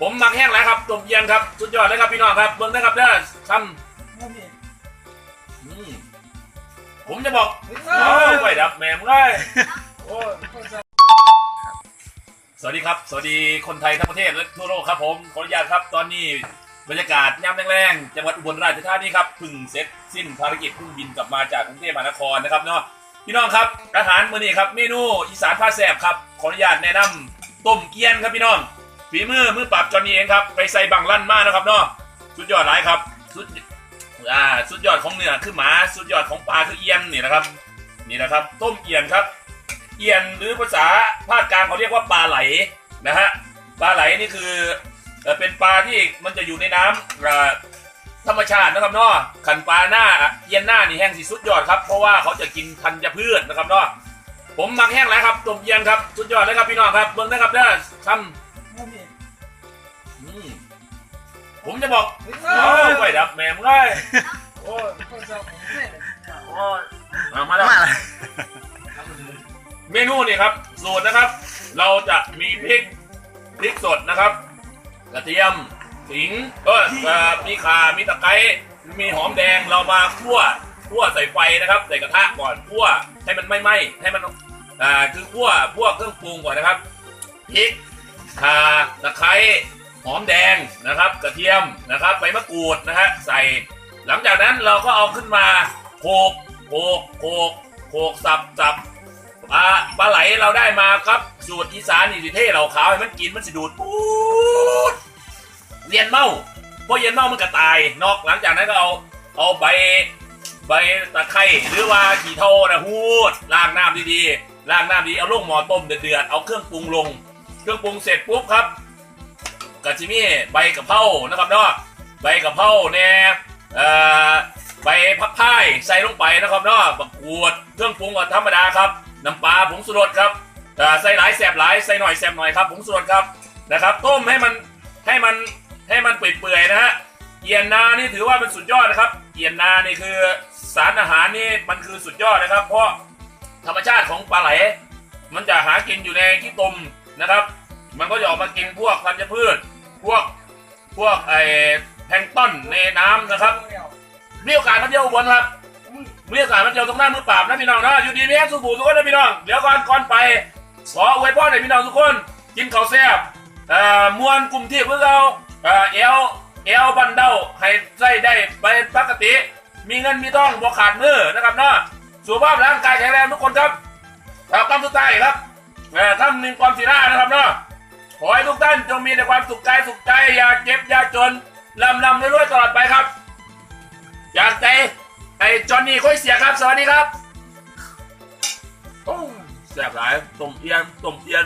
ผมมักแห้งแล้วครับต้มเย็นครับ สุดยอดเลยครับพี่น้องครับเบิ่งนะครับเด้อทำอืมผมจะบอกโอ้ยไปดับแหม่มเลยโอ้ยสวัสดีครับ สวัสดีคนไทยทั้งประเทศและทั่วโลกครับผมขออนุญาตครับ ตอนนี้บรรยากาศยามแรงๆจังหวัดอุบลราชธานีครับพึ่งเสร็จสิ้นภารกิจพิ่งบินกลับมาจากกรุงเทพมหานครนะครับเนาะพี่น้องครับอาหารมื้อนี้ครับเมนูอีสานผ้าแสบครับขออนุญาตแนะนำต้มเกี๊ยนครับพี่น้อง ฝีมือมือปราบจอห์นนี่เองครับ ไปใส่บังลั่นมากนะครับเนาะสุดยอดหลายครับสุดอ่าสุดยอดของเนื้อคือหมาสุดยอดของปลาคือเอียนนี่นะครับ นี่นะครับ ต้มเอียนครับ เอียนหรือภาษาภาคกลางเขาเรียกว่าปลาไหลนะฮะปลาไหลนี่คือเป็นปลาที่มันจะอยู่ในน้ำอ่าธรรมชาตินะครับเนาะขันปลาหน้าเอียนหน้านี่แห้งสิสุดยอดครับเพราะว่าเขาจะกินธัญพืชนะครับเนาะผมมักแห้งแล้วครับต้มเอียนครับสุดยอดเลยครับพี่น้องครับเบิ่งนะครับเด้อทำ อืมผมจะบอกอ้ยไปดับแหม่มเลยโอ้ยโอ้ยมามาแล้วมาเลยเมนูนี่ครับ สูตรนะครับ เราจะมีพริกพริกสดนะครับ กระเทียมขิงก็เออมีข่ามีตะไคร้มีหอมแดงเรามาคั่วคั่วใส่ไฟนะครับ ใส่กระทะก่อนคั่วให้มันไม่ไหม้ให้มันอ่าคือคั่วคั่วเครื่องปรุงก่อนนะครับพริก ข่าตะไคร้หอมแดงนะครับ กระเทียมนะครับใบมะกรูดนะฮะใส่ หลังจากนั้นเราก็เอาขึ้นมาโขกโขกโขกโขกสับสับปลาปลาไหลเราได้มาครับสูตรอีสานนี่สิเท่เราขาวให้มันกินมันสิดูดปูดเรียนเมาพอเย็นเมามันก็ตายนอกหลังจากนั้นก็เอาเอาใบใบตะไคร้หรือว่าขี้เท่านะหูดล้างน้ำดีๆล้างน้ำดีเอาลงหม้อต้มเดือดๆเอาเครื่องปรุงลง เครื่องปรุงเสร็จปุ๊บครับกะจิมีใบกะเพรานะครับเนาะใบกะเพราแหน่เอ่อใบพักพายใส่ลงไปนะครับเนาะบักกรูดเครื่องปรุงธรรมดาครับน้ำปลาผงสุรสครับใส่หลายแสบหลายใส่หน่อยแสบหน่อยครับผงสุรสครับนะครับ ต้มให้มันให้มันให้มันเปื่อยๆนะฮะเอียนนานี่ถือว่าเป็นสุดยอดนะครับ เอียนนานี่คือสารอาหารนี่มันคือสุดยอดนะครับ เพราะธรรมชาติของปลาไหล มันจะหากินอยู่ในขี้ตม นะครับ มันก็จะออกมากินพวกธัญพืช พวกพวกไอแพลงต้นในน้ำนะครับมีโอกาสมาเที่ยวอุบลครับมีโอกาสมาเจอตรงหน้ามือปราบนะพี่น้องนะอยู่ดีมีแค่สุบูทุกคนนะพี่น้องเดี๋ยวก่อนก่อนไปขออวยพรให้พี่น้องทุกคน กินข้าวแซ่บเอ่อมวนกลุ่มที่เพื่อเราเอ่อเอลเอลบันเดาให้ใส่ได้ไปปกติ มีเงินมีทองบ่ขาดมือนะครับเนาะสุขภาพร่างกายแข็งแรงทุกคนครับครับคำสุดท้ายครับ เอ่ท่านหนึ่งความสีหน้านะครับเนาะขอให้ทุกท่านจงมีแต่ความสุขใจสุขใจอย่าเจ็บอย่าจนลำลำรวยๆตลอดไปครับ อยากใจไอ้จอห์นนี่ค่อยเสียครับ สวัสดีครับโอ้แสบหลายต้มเอียนต้มเอียน